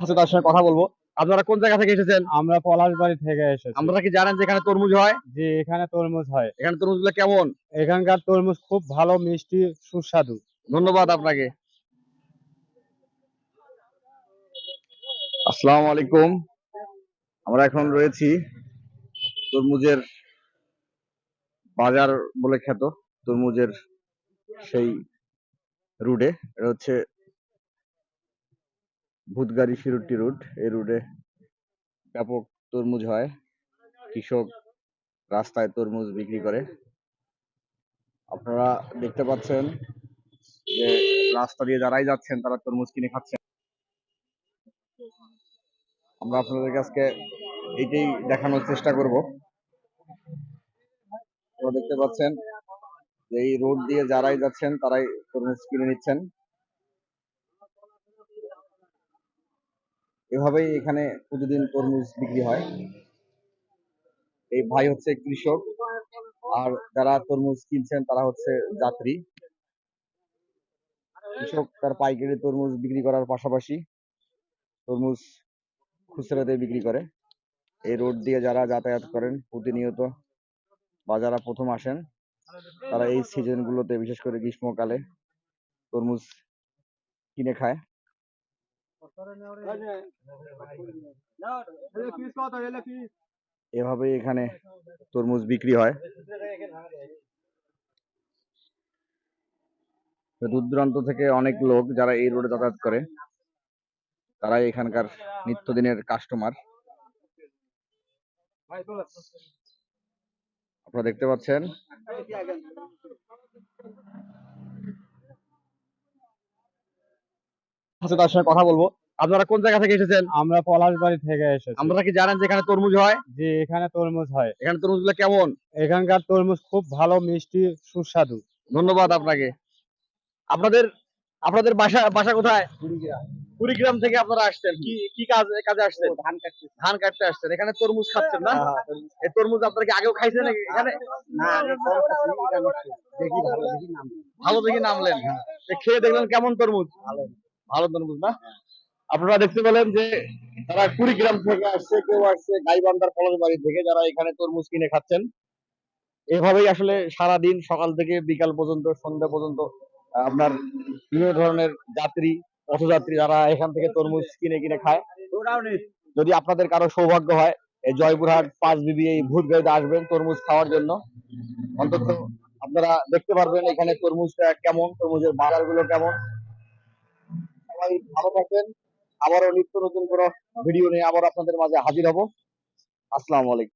আছে তার সঙ্গে কথা বলব। আপনারা কোন জায়গা থেকে এসেছেন? আমরা পলাশবাড়ি থেকে এসেছি। আমরা কি জানেন যে এখানে তরমুজ হয়? যে এখানে তরমুজ হয়। এখানে তরমুজগুলো কেমন? এখানকার তরমুজ খুব ভালো মিষ্টি সুস্বাদু। ধন্যবাদ আপনাকে। আসসালামু আলাইকুম। আমরা এখন রয়েছি তরমুজের বাজার বলে খ্যাত তরমুজের সেই রুটে। এটা হচ্ছে ভূতগাড়ি শিরুটি রুট এই রুটে ব্যাপক তরমুজ হয়। কৃষক রাস্তায় তরমুজ বিক্রি করে। আপনারা দেখতে পাচ্ছেন যে রাস্তা দিয়ে যারাই যাচ্ছেন তারা তরমুজ কিনে খাচ্ছেন। আমরা আপনাদেরকে আজকে এইটাই দেখানোর চেষ্টা করব। দেখতে পাচ্ছেন যে এই রোড দিয়ে যারাই যাচ্ছেন তারাই তরমুজ কিনে নিচ্ছেন। এভাবেই এখানে প্রতিদিন তরমুজ বিক্রি হয়। এই ভাই হচ্ছে কৃষক, আর যারা তরমুজ কিনছেন তারা হচ্ছে যাত্রী। কৃষক তার পাইকারি তরমুজ বিক্রি করার পাশাপাশি তরমুজ খুচরাতে বিক্রি করে। এই রোড দিয়ে যারা যাতায়াত করেন প্রতিনিয়ত, বা যারা প্রথম আসেন, তারা এই সিজন গুলোতে বিশেষ করে গ্রীষ্মকালে তরমুজ কিনে খায়। এভাবে এখানে তরমুজ বিক্রি হয়। দূর দূরান্ত থেকে অনেক লোক যারা এই রোডে যাতায়াত করে, তারাই এখানকার নিত্যদিনের কাস্টমার আপনারা দেখতে পাচ্ছেন? আছে তার সঙ্গে কথা বলব। আপনারা কোন জায়গা থেকে এসেছেন? আমরা পলাশবাড়ি থেকে এসেছি। আপনারা কি জানেন যে এখানে তরমুজ হয়? যে এখানে তরমুজ হয়। এখানে তরমুজগুলো কেমন? এখানকার তরমুজ খুব ভালো মিষ্টি সুস্বাদু। ধন্যবাদ আপনাকে। আপনাদের আপনাদের বাসা বাসা কোথায়? কুড়িগ্রাম। থেকে আপনারা আসছেন। কি কি কাজ কাজে আসছেন? ধান কাটতে। ধান কাটতে আসছেন। এখানে তরমুজ খাচ্ছেন না? এই তরমুজ আপনারা কি আগেও খাইছেন নাকি? এখানে? দেখি ভালো দেখি নাম। ভালো দেখে নামলেন খেয়ে দেখলেন কেমন তরমুজ? ভালো তরমুজ না? আপনারা দেখতে পেলেন যে তারা কুড়িগ্রাম থেকে আসছে, কেউ আসছে, গাইবান্ধার পলাশবাড়ি থেকে যারা এখানে তরমুজ কিনে খাচ্ছেন। এভাবেই আসলে সারা দিন সকাল থেকে বিকাল পর্যন্ত, সন্ধ্যা পর্যন্ত আপনার বিভিন্ন ধরনের যাত্রী পথযাত্রী যারা এখান থেকে তরমুজ কিনে কিনে খায়। যদি আপনাদের কারও সৌভাগ্য হয়, এই জয়পুরহাট পাঁচ বিবি এই ভূত গাড়িতে আসবেন তরমুজ খাওয়ার জন্য। অন্তত আপনারা দেখতে পারবেন এখানে তরমুজটা কেমন, তরমুজের বাজারগুলো কেমন। সবাই ভালো থাকবেন। আবারও নিত্য নতুন কোনো ভিডিও নিয়ে আবার আপনাদের মাঝে হাজির হব। আসসালামু আলাইকুম।